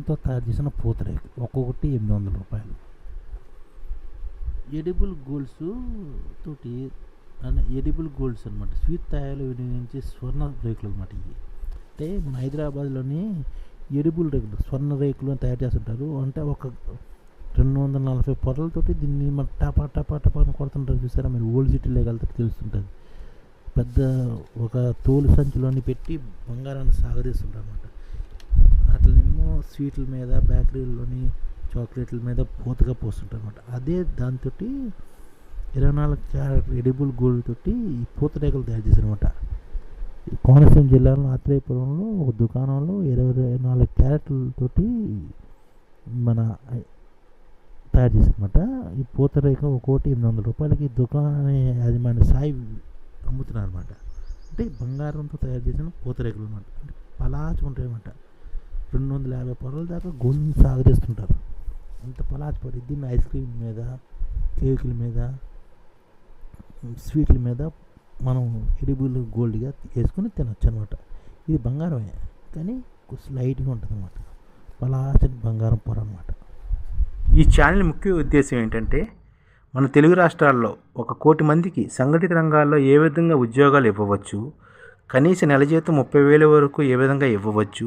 బంగారంతో తయారు చేసిన పూతరేకు. ఒక్కొక్కటి ఎనిమిది వందల రూపాయలు. ఎడిబుల్ గోల్డ్స్ తోటి అంటే ఎడిబుల్ గోల్డ్స్ అనమాట స్వీట్ తయారు వినియోగించే స్వర్ణ రేకులు అనమాట ఇవి. అంటే మన హైదరాబాద్లోని ఎడిబుల్ రేకులు స్వర్ణ రేకులు తయారు చేస్తుంటారు. అంటే ఒక రెండు వందల నలభై పొరలతోటి దీన్ని మన టపా టపా టపా అని కొడుతుంటారు. చూసారా? మీరు ఓల్డ్ సిటీలో వెళ్తే తెలుస్తుంటుంది. పెద్ద ఒక తోలు సంచిలోని పెట్టి బంగారాన్ని సాగదీస్తుంటారు అనమాట స్వీట్ల మీద బేకరీలోని చాక్లెట్ల మీద పూతగా పోస్తుంటారు అనమాట అదే దాంతో ఇరవై నాలుగు క్యారెట్ ఎడిబుల్ గోల్డ్ తోటి ఈ పూతరేకలు తయారు చేశారనమాట కోనసీమ జిల్లాలో ఆత్రేయపురంలో ఒక దుకాణంలో ఇరవై నాలుగు క్యారెట్లతోటి మన తయారు చేశారనమాట ఈ పూతరేక ఒక్కోటి ఎనిమిది వందల రూపాయలకి దుకాణ యాజమాన్య సాయి అమ్ముతున్నారు అనమాట అంటే బంగారంతో తయారు చేసిన పూతరేకులు అనమాట అంటే పలాచి ఉంటాయన్నమాట. రెండు వందల యాభై పొరల దాకా గొంతు సాగదీస్తుంటారు. అంత పలాచి పడి ఐస్ క్రీమ్ మీద కేకుల మీద స్వీట్ల మీద మనం ఎడిబుల్ గోల్డ్గా వేసుకుని తినొచ్చు అనమాట ఇది బంగారమే కానీ లైట్గా ఉంటుంది అనమాట పలాచని బంగారం పొర అనమాట ఈ ఛానల్ ముఖ్య ఉద్దేశం ఏంటంటే మన తెలుగు రాష్ట్రాల్లో ఒక కోటి మందికి సంఘటిత రంగాల్లో ఏ విధంగా ఉద్యోగాలు ఇవ్వవచ్చు కనీస నెల జీతం ముప్పై వేల వరకు ఏ విధంగా ఇవ్వవచ్చు